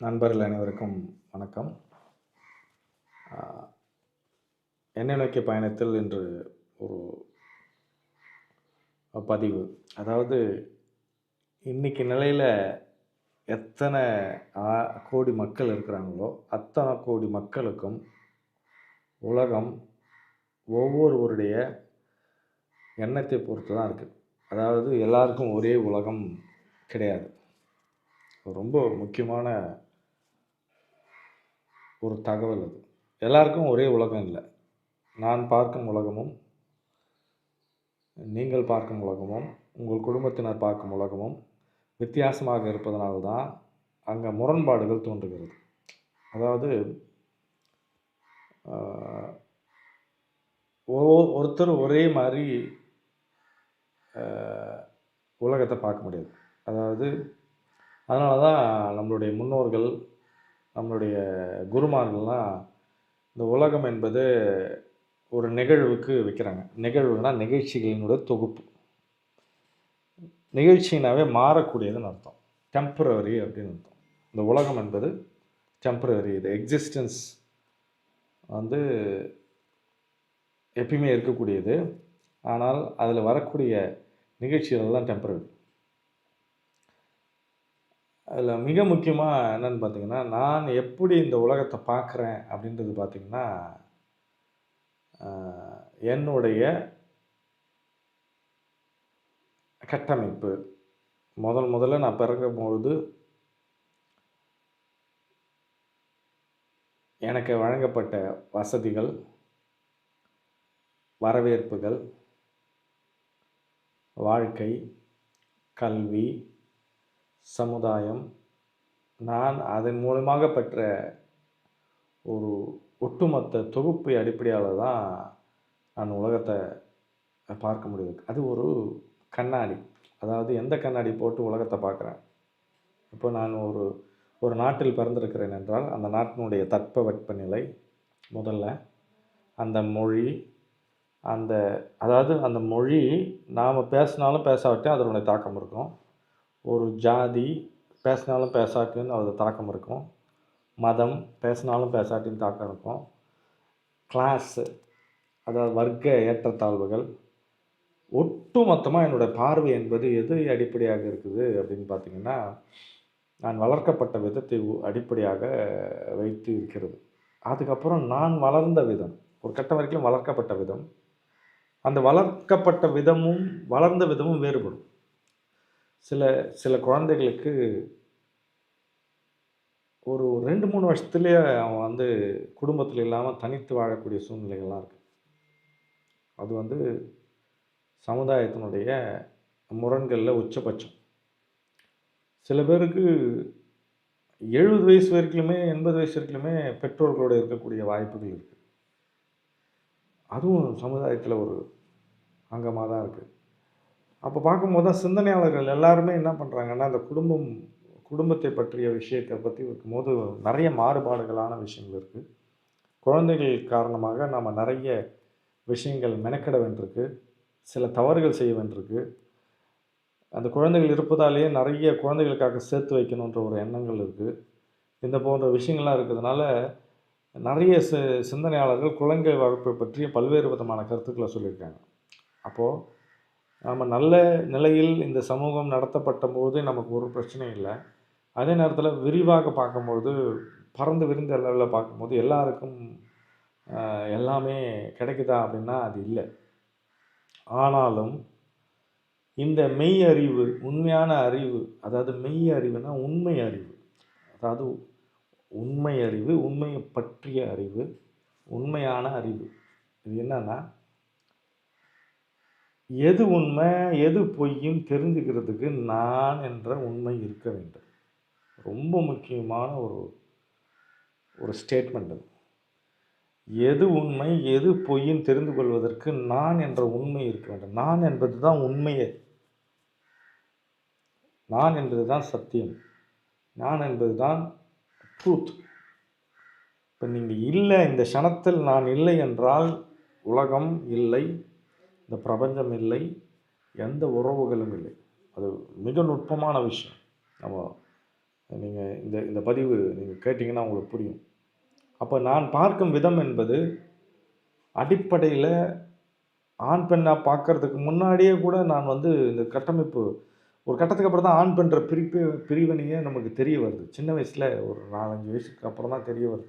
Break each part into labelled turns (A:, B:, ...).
A: நண்பர்கள் அனைவருக்கும் வணக்கம். ஆஹ், என்னை நோக்கிய பயணத்தில் இன்று ஒரு பதிவு. அதாவது இன்றைக்கி நிலையில் எத்தனை ஆ- கோடி மக்கள் இருக்கிறாங்களோ அத்தனை கோடி மக்களுக்கும் உலகம் ஒவ்வொருவருடைய எண்ணத்தை பொறுத்து தான் இருக்குது அதாவது எல்லாருக்கும் ஒரே உலகம் கிடையாது. ரொம்ப முக்கியமான ஒரு தகவல் அது. எல்லாருக்கும் ஒரே உலகம் இல்லை. நான் பார்க்கும் உலகமும் நீங்கள் பார்க்கும் உலகமும் உங்கள் குடும்பத்தினர் பார்க்கும் உலகமும் வித்தியாசமாக இருப்பதனால்தான் அங்கே முரண்பாடுகள் தோன்றுகிறது. அதாவது ஒ- ஒருத்தர் ஒரே மாதிரி உலகத்தை பார்க்க முடியாது. அதாவது அதனால தான் நம்மளுடைய முன்னோர்கள் நம்மளுடைய குருமார்கள்லாம் இந்த உலகம் என்பது ஒரு நிகழ்வுக்கு வைக்கிறாங்க. நிகழ்வுனா நிகழ்ச்சிகளினோட தொகுப்பு. நிகழ்ச்சினாவே மாறக்கூடியதுன்னு அர்த்தம். டெம்பரவரி அப்படின்னு அர்த்தம். இந்த உலகம் என்பது டெம்பரவரி இது எக்ஸிஸ்டன்ஸ் வந்து எப்பயுமே இருக்கக்கூடியது. ஆனால் அதில் வரக்கூடிய நிகழ்ச்சிகள் தான் டெம்பரவரி அதில் மிக முக்கியமாக என்னன்னு பார்த்தீங்கன்னா நான் எப்படி இந்த உலகத்தை பார்க்குறேன் அப்படின்றது பார்த்திங்கன்னா என்னுடைய கட்டமைப்பு. முதல் முதல்ல நான் பிறக்கும்பொழுது எனக்கு வழங்கப்பட்ட வசதிகள் வரவேற்புகள் வாழ்க்கை கல்வி சமுதாயம் நான் அதன் மூலமாக பெற்ற ஒரு ஒட்டுமொத்த தொகுப்பு அடிப்படையால் தான் நான் உலகத்தை பார்க்க முடியுது. அது ஒரு கண்ணாடி. அதாவது எந்த கண்ணாடி போட்டு உலகத்தை பார்க்குறேன்? இப்போ நான் ஒரு ஒரு நாட்டில் பிறந்திருக்கிறேன் என்றால் அந்த நாட்டினுடைய தட்பவெப்பநிலை முதல்ல அந்த மொழி அந்த அதாவது அந்த மொழி நாம் பேசினாலும் பேசாவிட்டே அதனுடைய தாக்கம் இருக்கும். ஒரு ஜாதி பேசினாலும் பேசாட்டின்னு அது தாக்கம் இருக்கும். மதம் பேசினாலும் பேசாட்டின்னு தாக்கம் இருக்கும். கிளாஸு அதாவது வர்க்க ஏற்றத்தாழ்வுகள் ஒட்டு மொத்தமாக என்னுடைய பார்வை என்பது எது அடிப்படையாக இருக்குது அப்படின்னு பார்த்தீங்கன்னா நான் வளர்க்கப்பட்ட விதத்தை உ- அடிப்படையாக வைத்து இருக்கிறது. அதுக்கப்புறம் நான் வளர்ந்த விதம் ஒரு கட்டம் வரைக்கும் வளர்க்கப்பட்ட விதம். அந்த வளர்க்கப்பட்ட விதமும் வளர்ந்த விதமும் வேறுபடும். சில சில குழந்தைகளுக்கு ஒரு ரெண்டு மூணு வருஷத்துலேயே அவன் வந்து குடும்பத்தில் இல்லாமல் தனித்து வாழக்கூடிய சூழ்நிலைகள்லாம் இருக்குது அது வந்து சமுதாயத்தினுடைய முரண்களில் உச்சபட்சம். சில பேருக்கு எழுபது வயசு வரைக்குமே எண்பது வயசு வரைக்குமே பெற்றோர்களோடு இருக்கக்கூடிய வாய்ப்புகள் இருக்குது அதுவும் சமுதாயத்தில் ஒரு அங்கமாக தான் இருக்குது அப்போ பார்க்கும்போது தான் சிந்தனையாளர்கள் எல்லாருமே என்ன பண்ணுறாங்கன்னா அந்த குடும்பம் குடும்பத்தை பற்றிய விஷயத்தை பற்றி இருக்கும்போது நிறைய மாறுபாடுகளான விஷயங்கள் இருக்குது குழந்தைகள் காரணமாக நம்ம நிறைய விஷயங்கள் மெனக்கிட வேண்டியிருக்கு. சில தவறுகள் செய்ய வேண்டியிருக்கு. அந்த குழந்தைகள் இருப்பதாலேயே நிறைய குழந்தைகளுக்காக சேர்த்து வைக்கணுன்ற ஒரு எண்ணங்கள் இருக்குது இந்த போன்ற விஷயங்கள்லாம் இருக்கிறதுனால நிறைய சி சிந்தனையாளர்கள் குழந்தை வளர்ப்பை பற்றிய பல்வேறு விதமான கருத்துக்களை சொல்லியிருக்காங்க. அப்போது நம்ம நல்ல நிலையில் இந்த சமூகம் நடத்தப்பட்ட போது நமக்கு ஒரு பிரச்சனையும் இல்லை. அதே நேரத்தில் விரிவாக பார்க்கும்போது பறந்து விரிந்த லெவலில் பார்க்கும்போது எல்லாருக்கும் எல்லாமே கிடைக்குதா அப்படின்னா அது இல்லை. ஆனாலும் இந்த மெய் அறிவு உண்மையான அறிவு அதாவது மெய் அறிவுனா உண்மை அறிவு. அதாவது உண்மை அறிவு உண்மையை பற்றிய அறிவு உண்மையான அறிவு. இது என்னன்னா எது உண்மை எது பொய்யும் தெரிஞ்சுக்கிறதுக்கு நான் என்ற உண்மை இருக்க வேண்டும். ரொம்ப முக்கியமான ஒரு ஒரு ஸ்டேட்மெண்ட் அது. எது உண்மை எது பொய்யும் தெரிந்து கொள்வதற்கு நான் என்ற உண்மை இருக்க வேண்டும். நான் என்பது தான் உண்மையே. நான் என்பது தான் சத்தியம். நான் என்பது தான் ட்ரூத் இப்போ நீங்கள் இல்லை இந்த க்ஷணத்தில் நான் இல்லை என்றால் உலகம் இல்லை. இந்த பிரபஞ்சம் இல்லை எந்த உறவுகளும் இல்லை. அது மிக நுட்பமான விஷயம். நம்ம நீங்கள் இந்த இந்த பதிவு நீங்கள் கேட்டிங்கன்னா உங்களுக்கு புரியும். அப்போ நான் பார்க்கும் விதம் என்பது அடிப்படையில் ஆண் பெண்ணாக பார்க்கறதுக்கு முன்னாடியே கூட நான் வந்து இந்த கட்டமைப்பு ஒரு கட்டத்துக்கு அப்புறம் தான் ஆண் பெண்ற பிரிப்பு பிரிவினையே நமக்கு தெரிய வருது. சின்ன வயசில் ஒரு நாலஞ்சு வயசுக்கு அப்புறம் தான் தெரிய வருது.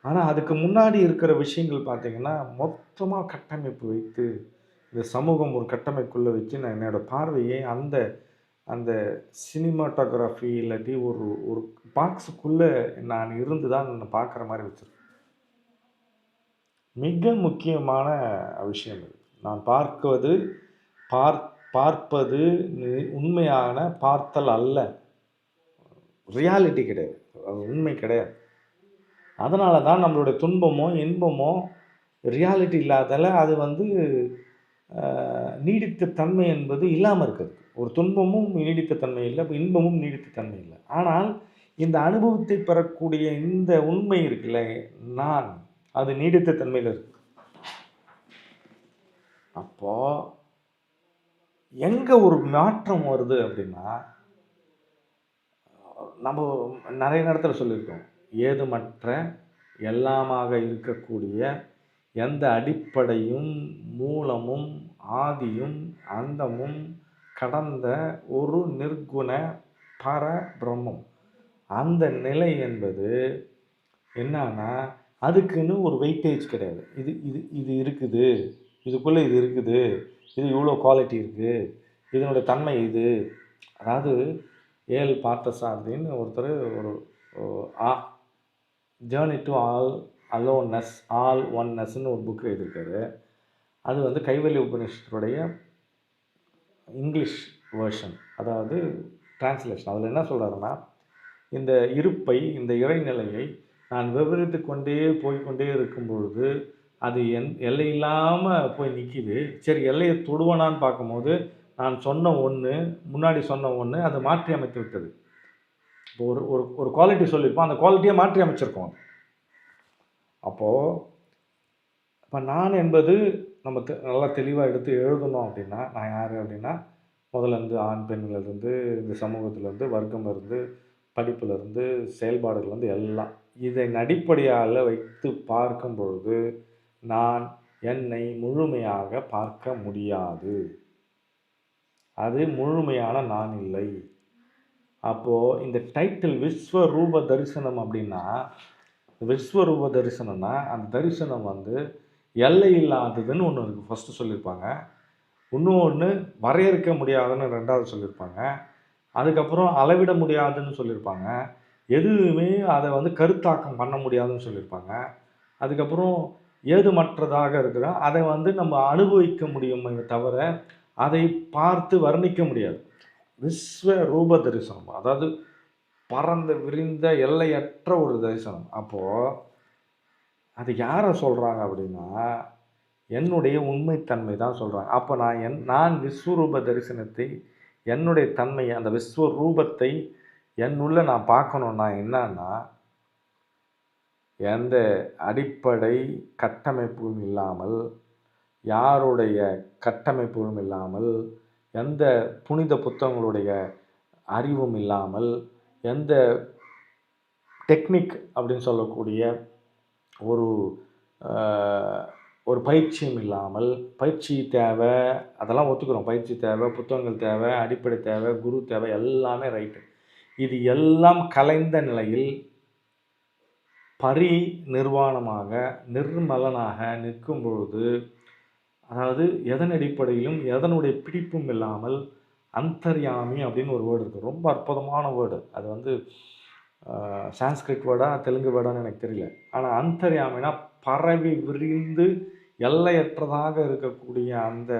A: ஆனால் அதுக்கு முன்னாடி இருக்கிற விஷயங்கள் பார்த்தீங்கன்னா மொத்தமாக கட்டமைப்பு வைத்து இந்த சமூகம் ஒரு கட்டமைப்புக்குள்ளே வச்சு நான் என்னோடய பார்வையை அந்த அந்த சினிமாட்டோகிராஃபி இல்லாட்டி ஒரு ஒரு பாக்ஸுக்குள்ளே நான் இருந்து தான் நான் பார்க்குற மாதிரி வச்சுருக்கேன். மிக முக்கியமான விஷயம் இது. நான் பார்க்குவது பார் பார்ப்பது உண்மையான பார்த்தல் அல்ல. ரியாலிட்டி கிடையாது. அது உண்மை கிடையாது. அதனால தான் நம்மளுடைய துன்பமோ இன்பமோ ரியாலிட்டி இல்லாதால அது வந்து நீடித்த தன்மை என்பது இல்லாமல் இருக்குது ஒரு துன்பமும் நீடித்த தன்மை இல்லை இன்பமும் நீடித்த தன்மை இல்லை. ஆனால் இந்த அனுபவத்தை பெறக்கூடிய இந்த உண்மை இருக்குல்ல நான் அது நீடித்த தன்மையில் இருக்கு. அப்போ எங்கே ஒரு மாற்றம் வருது அப்படின்னா நம்ம நிறைய நேரத்தில் சொல்லியிருக்கோம். ஏதுமற்ற எல்லாமாக இருக்கக்கூடிய எந்த அடிப்படையும் மூலமும் ஆதியும் அந்தமும் கடந்த ஒரு நிர்குண பர பிரம்மம் அந்த நிலை என்பது என்னன்னா அதுக்குன்னு ஒரு வெயிட்டேஜ் கிடையாது. இது இது இது இருக்குது. இதுக்குள்ளே இது இருக்குது. இது இவ்வளோ குவாலிட்டி இருக்குது இதனுடைய தன்மை இது. அதாவது ஏல் பார்த்தசாரதின்னு ஒருத்தர் ஒரு a journey to all aloneness all ஒன்னஸ்ன்னு ஒரு புக் எழுதியிருக்காரு. அது வந்து கைவல்லி உபநிஷத்துடைய இங்கிலீஷ் வேர்ஷன் அதாவது டிரான்ஸ்லேஷன் அதில் என்ன சொல்கிறாருன்னா இந்த இருப்பை இந்த இறைநிலையை நான் விவரித்து கொண்டே போய்க்கொண்டே இருக்கும் பொழுது அது என் எல்லை இல்லாமல் போய் நிற்கிது சரி எல்லையை தொடுவனான்னு பார்க்கும்போது நான் சொன்ன ஒன்று முன்னாடி சொன்ன ஒன்று அதை மாற்றி அமைத்து விட்டது. இப்போ ஒரு ஒரு ஒரு குவாலிட்டி சொல்லியிருப்போம். அந்த குவாலிட்டியை மாற்றி அமைச்சிருக்கோம் அப்போது இப்போ நான் என்பது நம்ம தெ- நல்லா தெளிவாக எடுத்து எழுதணும் அப்படின்னா நான் யார் அப்படின்னா முதலேருந்து ஆண் பெண்கள்லேருந்து இந்த சமூகத்துலேருந்து வர்க்கம் இருந்து படிப்புலேருந்து செயல்பாடுகள்லேருந்து எல்லாம். இதை அடிப்படையால் வைத்து பார்க்கும் பொழுது நான் என்னை முழுமையாக பார்க்க முடியாது. அது முழுமையான நான் இல்லை. அப்போது இந்த டைட்டில் விஸ்வரூப தரிசனம் அப்படின்னா விஸ்வரூப தரிசனம்னா அந்த தரிசனம் வந்து எல்லை இல்லாததுன்னு ஒன்று இருக்குது ஃபஸ்ட்டு சொல்லியிருப்பாங்க இன்னும் ஒன்று வரையறுக்க முடியாதுன்னு ரெண்டாவது சொல்லியிருப்பாங்க அதுக்கப்புறம் அளவிட முடியாதுன்னு சொல்லியிருப்பாங்க எதுவுமே அதை வந்து கருத்தாக்கம் பண்ண முடியாதுன்னு சொல்லியிருப்பாங்க அதுக்கப்புறம் ஏதுமற்றதாக இருக்கிற அதை வந்து நம்ம அனுபவிக்க முடியுமே தவிர அதை பார்த்து வர்ணிக்க முடியாது. விஸ்வ ரூப தரிசனம். அதாவது பறந்து விரிந்த எல்லையற்ற ஒரு தரிசனம். அப்போது அது யாரை சொல்கிறாங்க அப்படின்னா என்னுடைய உண்மைத்தன்மை தான் சொல்கிறாங்க அப்போ நான் என் நான் விஸ்வரூப தரிசனத்தை என்னுடைய தன்மையை அந்த விஸ்வரூபத்தை என்னுள்ள நான் பார்க்கணுன்னா என்னன்னா எந்த அடிப்படை கட்டமைப்பும் இல்லாமல் யாருடைய கட்டமைப்பும் இல்லாமல் எந்த புனித புத்தகங்களுடைய அறிவும் இல்லாமல் எந்த டெக்னிக் அப்படின்னு சொல்லக்கூடிய ஒரு ஒரு பயிற்சியும் இல்லாமல் பயிற்சி தேவை அதெல்லாம் ஒத்துக்கிறோம். பயிற்சி தேவை புத்தகங்கள் தேவை அடிப்படை தேவை குரு தேவை எல்லாமே ரைட்டு. இது எல்லாம் கலைந்த நிலையில் பரி நிர்வாணமாக நிர்மலனாக நிற்கும் பொழுது அதாவது எதன் அடிப்படையிலும் எதனுடைய பிடிப்பும் இல்லாமல் அந்தர்யாமி அப்படின்னு ஒரு வேர்டு இருக்குது ரொம்ப அற்புதமான வேர்டு அது வந்து சான்ஸ்கிரிட் வேர்டா தெலுங்கு வேர்டான்னு எனக்கு தெரியல. ஆனால் அந்தர்யாமினா பரவி விரிந்து எல்லையற்றதாக இருக்கக்கூடிய அந்த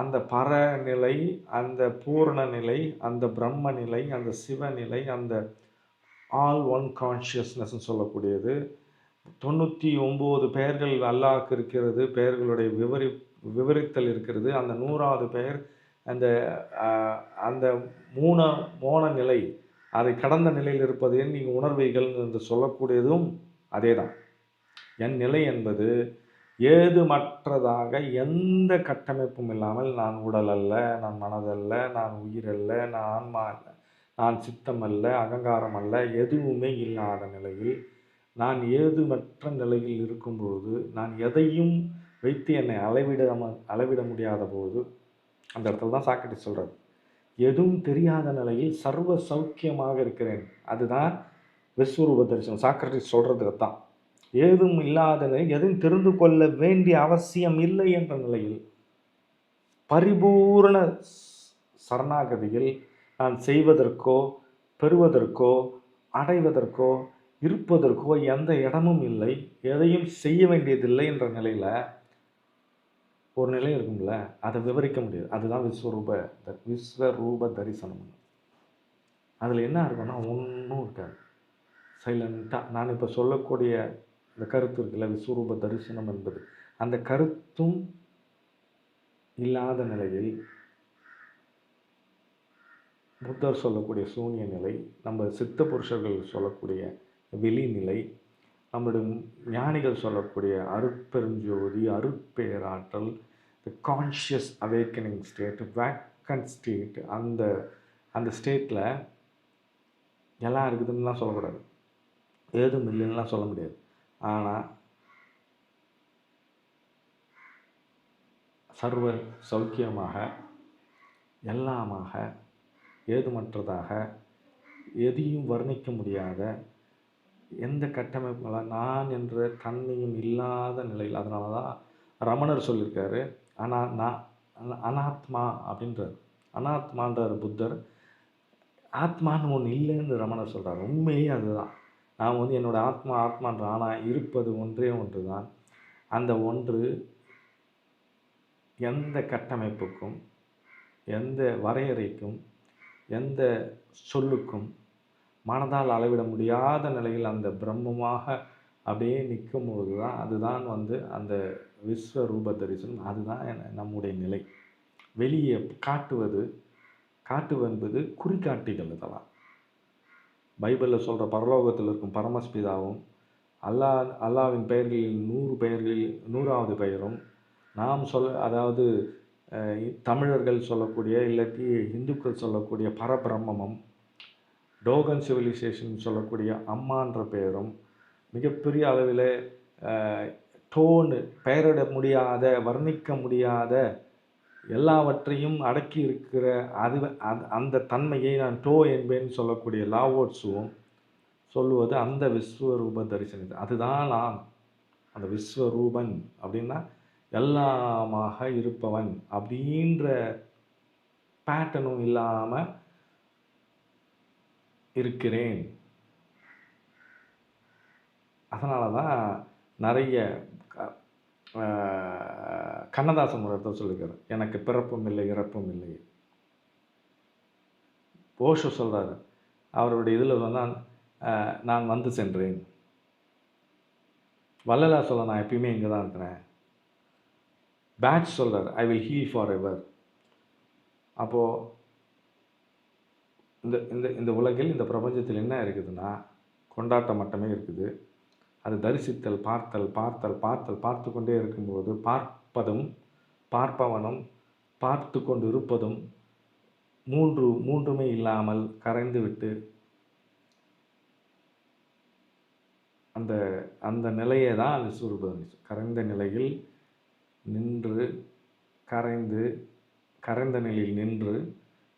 A: அந்த பரநிலை அந்த பூரண நிலை அந்த பிரம்ம நிலை அந்த சிவநிலை அந்த ஆல் ஒன் கான்ஷியஸ்னஸ்ன்னு சொல்லக்கூடியது. தொண்ணூற்றி ஒம்பது பெயர்கள் அல்லாஹ்க்கு இருக்கிறது பெயர்களுடைய விவரி விவரித்தல் இருக்கிறது. அந்த நூறாவது பெயர் அந்த அந்த மூண மோன நிலை அதை கடந்த நிலையில் இருப்பது நீங்கள் உணர்வைகள் என்று சொல்லக்கூடியதும் அதே தான் என் நிலை என்பது ஏதுமற்றதாக எந்த கட்டமைப்பும் இல்லாமல் நான் உடல் அல்ல நான் மனதல்ல நான் உயிரல்ல நான் ஆன்மா அல்ல நான் சித்தம் அல்ல அகங்காரம் அல்ல எதுவுமே இல்லாத நிலையில் நான் ஏதுமற்ற நிலையில் இருக்கும்பொழுது நான் எதையும் வைத்து என்னை அளவிட அளவிட முடியாத போது அந்த இடத்துல தான் சாக்கட்டி சொல்கிறார் எதுவும் தெரியாத நிலையில் சர்வ சௌக்கியமாக இருக்கிறேன். அதுதான் விஸ்வரூப தரிசனம். சாக்ரட்டிஸ் சொல்கிறது தான் ஏதும் இல்லாத நிலையில் எதுவும் தெரிந்து கொள்ள வேண்டிய அவசியம் இல்லை என்ற நிலையில் பரிபூரண சரணாகதியில் நான் செய்வதற்கோ பெறுவதற்கோ அடைவதற்கோ இருப்பதற்கோ எந்த இடமும் இல்லை எதையும் செய்ய வேண்டியதில்லை என்ற நிலையில் ஒரு நிலை இருக்கும்ல அதை விவரிக்க முடியாது. அதுதான் விஸ்வரூப த விஸ்வரூப தரிசனம். அதில் என்ன இருக்குன்னா ஒன்றும் இருக்காது. சைலண்ட்டாக நான் இப்போ சொல்லக்கூடிய இந்த கருத்து இருக்குல்ல விஸ்வரூப தரிசனம் என்பது. அந்த கருத்தும் இல்லாத நிலையில் புத்தர் சொல்லக்கூடிய சூன்ய நிலை நம்ம சித்த புருஷர்கள் சொல்லக்கூடிய வெளிநிலை. நம்முடைய ஞானிகள் சொல்லக்கூடிய அருட்பெருஞ்சோதி அருட்பேராற்றல் the conscious awakening state waken state அந்த அந்த ஸ்டேட்டில் எல்லாம் இருக்குதுன்னுலாம் சொல்லக்கூடாது. ஏதும் இல்லைன்னுலாம் சொல்ல முடியாது. ஆனால் சர்வ சௌக்கியமாக எல்லாமாக ஏதுமற்றதாக எதையும் வர்ணிக்க முடியாத எந்த கட்டமைப்புகள நான் என்ற தன்மையும் இல்லாத நிலையில் அதனால தான் ரமணர் சொல்லியிருக்காரு அனா நான் அனாத்மா அப்படின்றார். அனாத்மான்றார் புத்தர். ஆத்மான்னு ஒன்று இல்லைன்னு ரமணர் சொல்கிறார் உண்மையே அதுதான். நான் வந்து என்னோடய ஆத்மா ஆத்மான்ற ஆனால் இருப்பது ஒன்றே ஒன்று தான் அந்த ஒன்று எந்த கட்டமைப்புக்கும் எந்த வரையறைக்கும் எந்த சொல்லுக்கும் மனதால் அளவிட முடியாத நிலையில் அந்த பிரம்மமாக அப்படியே நிற்கும் பொழுது தான் அதுதான் வந்து அந்த விஸ்வரூப தரிசனம். அதுதான் நம்முடைய நிலை. வெளியே காட்டுவது காட்டுவென்பது குறிகாட்டிகள் இதெல்லாம். பைபிளில் சொல்கிற பரலோகத்தில் இருக்கும் பரமஸ்பிதாவும் அல்லா அல்லாவின் பெயர்களில் நூறு பெயர்களில் நூறாவது பெயரும் நாம் சொல்ல அதாவது தமிழர்கள் சொல்லக்கூடிய இல்லாட்டி இந்துக்கள் சொல்லக்கூடிய பரபிரம்மமும் டோகன் சிவிலைசேஷன் சொல்லக்கூடிய அம்மான்ற பெயரும் மிகப்பெரிய அளவில் டோனு பெயரிட முடியாத வர்ணிக்க முடியாத எல்லாவற்றையும் அடக்கி இருக்கிற அது அந்த தன்மையை நான் டோ என்பேன்னு சொல்லக்கூடிய லாவோட்ஸுவும் சொல்லுவது அந்த விஸ்வரூப தரிசனத்தை அதுதான் நான். அந்த விஸ்வரூபன் அப்படின்னா எல்லாமாக இருப்பவன் அப்படின்ற பேட்டனும் இல்லாமல் இருக்கிறேன். அதனால தான் நிறைய கண்ணதாசன் ஒரு இடத்துல எனக்கு பிறப்பும் இல்லை இறப்பும் இல்லை. ஓஷோ சொல்கிறாரு அவருடைய இதில் சொன்னால் நான் வந்து சென்றேன். வல்லலா சொல்ல நான் எப்பயுமே இங்கே தான் இருக்கிறேன். பேட்ச் சொல்கிறார் I will heal for ever அப்போது இந்த இந்த இந்த உலகில் இந்த பிரபஞ்சத்தில் என்ன இருக்குதுன்னா கொண்டாட்டம் மட்டுமே இருக்குது. அது தரிசித்தல் பார்த்தல் பார்த்தல் பார்த்தல் பார்த்து கொண்டே இருக்கும்போது பார்ப்பதும் பார்ப்பவனும் பார்த்து கொண்டு இருப்பதும் மூன்று மூன்றுமே இல்லாமல் கரைந்து விட்டு அந்த அந்த நிலையை தான் அது சுரூபம். கரைந்த நிலையில் நின்று கரைந்து கரைந்த நிலையில் நின்று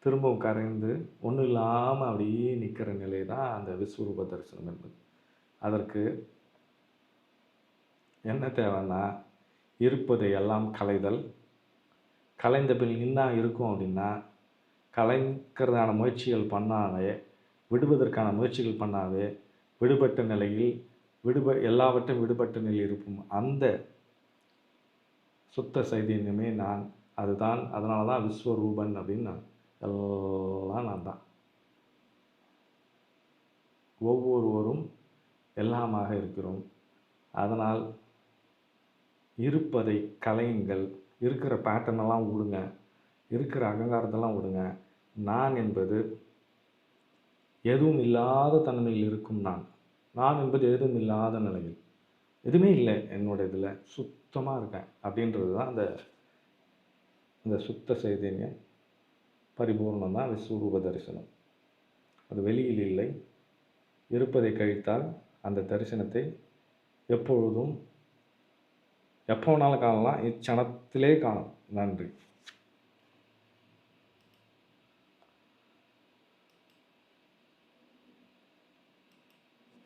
A: திரும்பவும் கரைந்து ஒன்றும் இல்லாமல் அப்படியே நிற்கிற நிலை தான் அந்த விஸ்வரூப தரிசனம் என்பது. அதற்கு என்ன தேவைன்னா இருப்பதை எல்லாம் கலைதல் கலைந்த பின் இன்னா இருக்கும் அப்படின்னா கலைக்கிறதான முயற்சிகள் பண்ணாவே விடுவதற்கான முயற்சிகள் பண்ணாவே விடுபட்ட நிலையில் விடுப எல்லாவற்றையும் விடுபட்ட நிலையில் இருக்கும் அந்த சுத்த சைதன்யமே நான் அதுதான் அதனால தான் விஸ்வரூபன் அப்படின்னு நான் எல்லாம் நான் தான் ஒவ்வொருவரும் எல்லாமாக இருக்கிறோம். அதனால் இருப்பதை கலையுங்கள் இருக்கிற பேட்டர்னெல்லாம் விடுங்க இருக்கிற அகங்காரத்தெல்லாம் விடுங்க நான் என்பது எதுவும் இல்லாத தன்மையில் இருக்கும் நான். நான் என்பது எதுவும் இல்லாத நிலையில். எதுவுமே இல்லை என்னோட இதில். சுத்தமாக இருக்கேன் அப்படின்றது தான் அந்த இந்த சுத்த சைதன்யம். பரிபூர்ணம் தான் விஸ்வரூப தரிசனம் அது வெளியில் இல்லை. இருப்பதை கழித்தால் அந்த தரிசனத்தை எப்பொழுதும் எப்போ வேணாலும் காணலாம். இச்சணத்திலே காணும் நன்றி.